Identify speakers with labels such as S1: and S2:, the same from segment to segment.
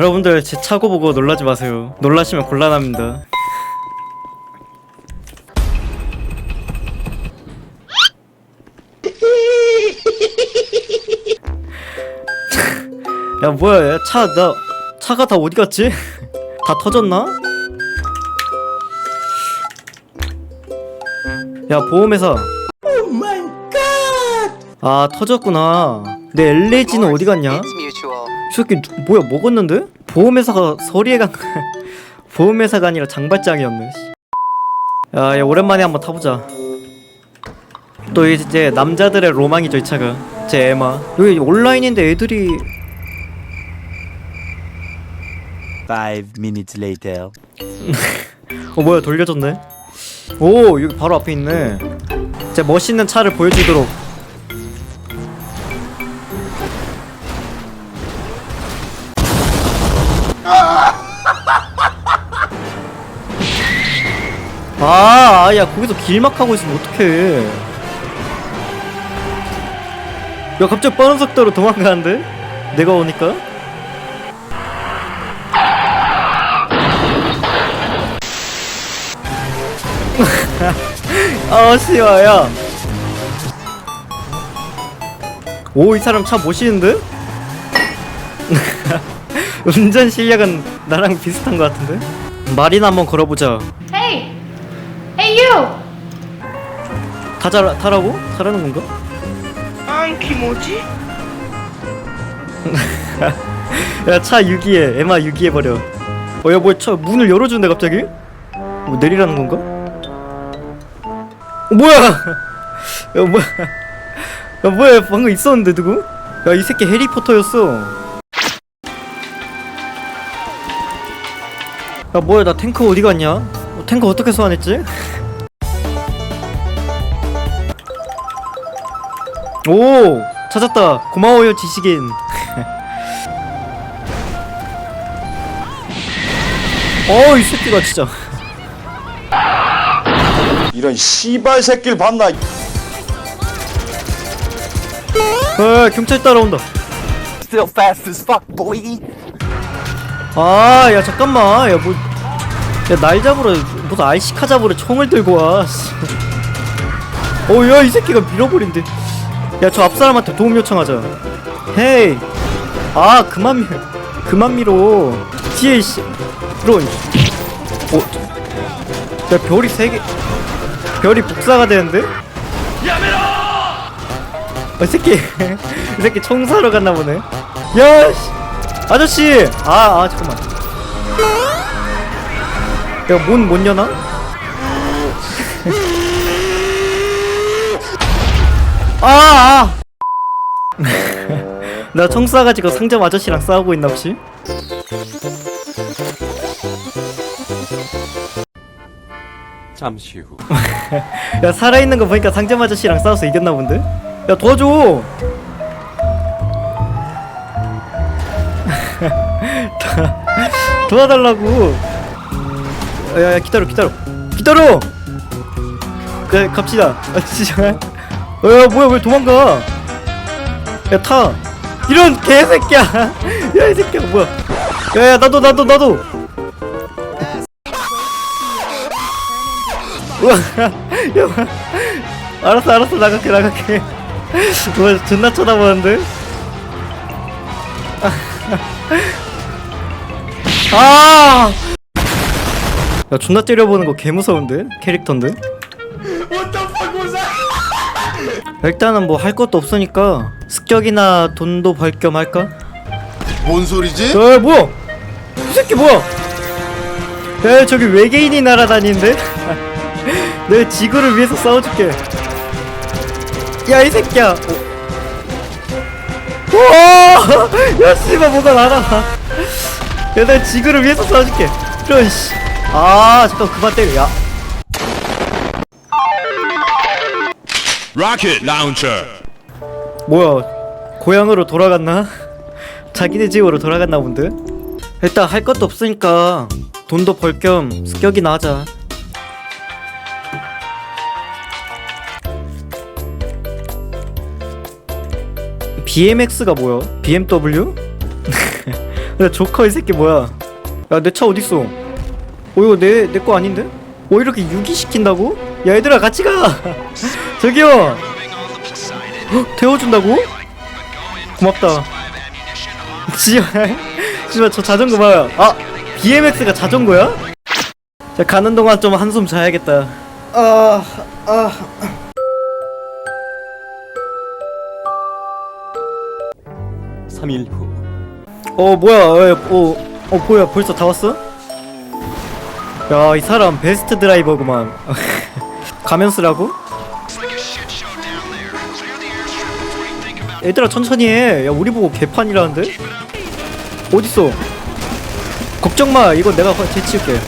S1: 여러분들 제 차고 보고 놀라지 마세요. 놀라시면 곤란합니다. 야 뭐야 차 나 차가 다 어디 갔지? 다 터졌나? 야 보험회사 아 터졌구나 내 LAG는 어디 갔냐? 새끼 누- 뭐야 먹었는데? 보험회사가 서리에 간 보험회사가 아니라 장발장이었네 씨. 야, 야 오랜만에 한번 타보자. 또 이제 남자들의 로망이죠 이 차가. 제 에마. 여기 온라인인데 애들이
S2: Five minutes later.
S1: 어 뭐야 돌려줬네? 오 여기 바로 앞에 있네. 제 멋있는 차를 보여주도록 아, 아, 야, 거기서 길막하고 있으면 어떡해. 야, 갑자기 빠른 속도로 도망가는데? 내가 오니까? 아, 씨발, 야. 오, 이 사람 차 멋있는데? 운전 실력은 나랑 비슷한 것 같은데? 말이나 한번 걸어보자.
S3: Hey! Hey, you!
S1: 타자, 타라고? 타라는 건가?
S4: 안 키모지?
S1: 야, 차 유기해. 에마 유기해 버려. 어, 야, 뭐야, 차 문을 열어주는데, 갑자기? 뭐, 내리라는 건가? 어, 뭐야! 야, 뭐야. 야, 뭐야, 방금 있었는데, 누구? 야, 이 새끼 해리포터였어. 야, 뭐야, 나 탱크 어디 갔냐? 어, 탱크 어떻게 소환했지? 오! 찾았다. 고마워요, 지식인. 어, 이 새끼가 진짜.
S5: 이런 씨발 새끼를 봤나?
S1: 아, 경찰 따라온다.
S2: Still fast as fuck, boy.
S1: 아, 야, 잠깐만. 야, 뭐. 야, 날 잡으러, 무슨 알시카 잡으러 총을 들고 와. 씨. 어, 야, 이 새끼가 밀어버린대. 야, 저 앞사람한테 도움 요청하자. 헤이. 아, 그만 밀, 그만 밀어. 뒤에, 씨. 이런. 어. 야, 별이 세 개. 별이 복사가 되는데? 어, 이 새끼. 이 새끼 총 사러 갔나 보네. 야, 씨. 아저씨! 아, 아, 잠깐만. 야, 문못 여나? 아, 아! 나 총 쏴가지고 상점 아저씨랑 싸우고 있나 혹시?
S2: 잠시 후.
S1: 야, 살아있는 거 보니까 상점 아저씨랑 싸워서 이겼나 본데? 야, 도와줘! 도- 도와달라고! 야, 야, 기다려, 기다려! 기다려! 그, 갑시다. 아, 진짜. 어, 야, 뭐야, 왜 도망가? 야, 타! 이런 개새끼야! 야, 이 새끼야, 뭐야. 야, 야, 나도, 나도, 나도! 우와, 야, 뭐야. 알았어, 알았어, 나갈게, 나갈게. 뭐, 존나 쳐다보는데? 아! 야, 존나 때려보는 거 개 무서운데? 캐릭터인데? 일단은 뭐 할 것도 없으니까 습격이나 돈도 벌 겸 할까?
S5: 뭔 소리지?
S1: 야, 뭐야? 이 새끼 뭐야? 야, 저기 외계인이 날아다니는데? 내가 지구를 위해서 싸워줄게. 야, 이 새끼야. 오. 야, 씨발, 뭐가 날아가. 야, 내가 지구를 위해서 싸워줄게. 이런, 씨. 아, 잠깐, 그만 때려. 야.
S6: Rocket launcher.
S1: 뭐야, 고향으로 돌아갔나? 자기네 집으로 돌아갔나 본데? 일단 할 것도 없으니까 돈도 벌 겸 습격이나 하자. BMX가 뭐야? BMW? 야 조커 이 새끼 뭐야 야 내 차 어딨어 어 이거 내 내 거 아닌데? 어 이렇게 유기시킨다고? 야 얘들아 같이 가 저기요 헉, 태워준다고? 고맙다 씨발 저 자전거 봐요 아 BMX가 자전거야? 자 가는 동안 좀 한숨 자야겠다 아... 아...
S2: 3일 후
S1: 어 뭐야 어, 어, 어 뭐야 벌써 다 왔어? 야 이 사람 베스트 드라이버구만 가면 쓰라고? 얘들아 천천히 해야 우리 보고 개판이라는데? 어딨어 걱정마 이거 내가 화- 제치울게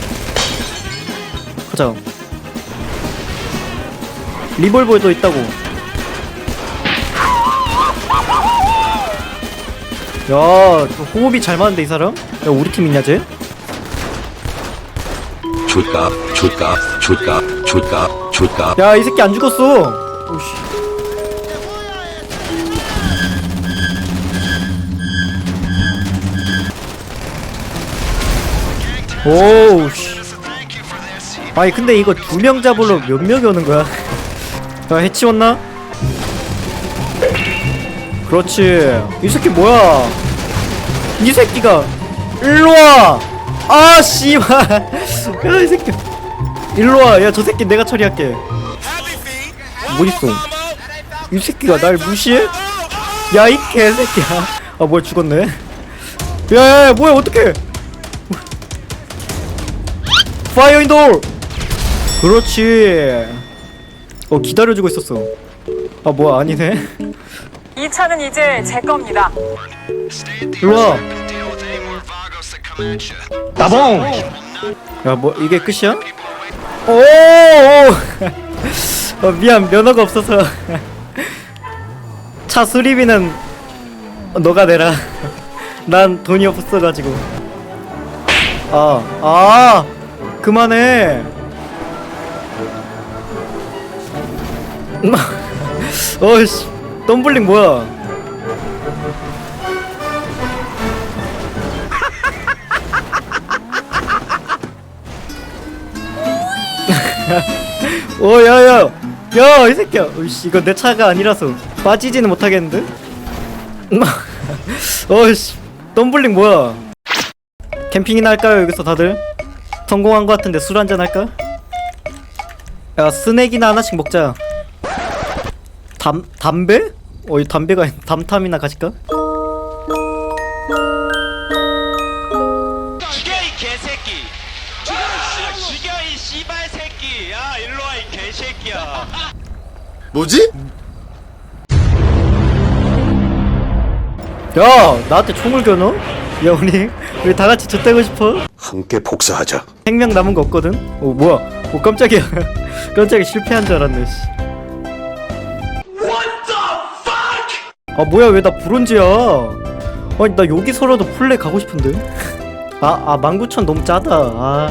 S1: 가자 리볼버도 있다고 야, 저 호흡이 잘 맞는데 이 사람? 야, 우리 팀 있냐 쟤?
S7: 좋다, 좋다, 좋다, 좋다, 좋다.
S1: 야, 이 새끼 안 죽었어. 오씨. 오우씨. 아니 근데 이거 두 명 잡으러 몇 명이 오는 거야? 야 해치웠나? 그렇지. 이 새끼 뭐야? 이 새끼가 일로 와. 아 씨발. 야이 새끼. 일로 와. 야 저 새끼 내가 처리할게. 뭐 있어? 이 새끼가 날 무시해? 야 이 개새끼야. 아 뭐야 죽었네. 야야야 뭐야 어떡해? 파이어 인돌. 그렇지. 어 기다려주고 있었어. 아 뭐야 아니네.
S6: 이 차는 이제 제 겁니다.
S1: 일로 와. 나봉. 야 뭐 이게 끝이야? 오. 오. 어, 미안 면허가 없어서 차 수리비는 너가 내라. 난 돈이 없어가지고. 아, 아, 그만해. 어이씨, 덤블링 뭐야? 오, 야, 야, 야, 이 새끼야. 어이씨, 이거 내 차가 아니라서 빠지지는 못하겠는데? 어이씨, 덤블링 뭐야? 캠핑이나 할까요, 여기서 다들? 성공한 것 같은데 술 한잔 할까? 야, 스낵이나 하나씩 먹자. 담, 담배? 어, 이 담배가, 담탐이나 가실까?
S5: 뭐지?
S1: 야, 나한테 총을 겨눠? 야, 우리, 우리 다 같이 젖대고 싶어?
S7: 함께 복사하자.
S1: 생명 남은 거 없거든? 오 뭐야 오 깜짝이야 깜짝이야 실패한 줄 알았네 씨. 아 뭐야 왜 나 브론즈야 아니 나 여기서라도 플레 가고 싶은데 아아 19,000 너무 짜다 아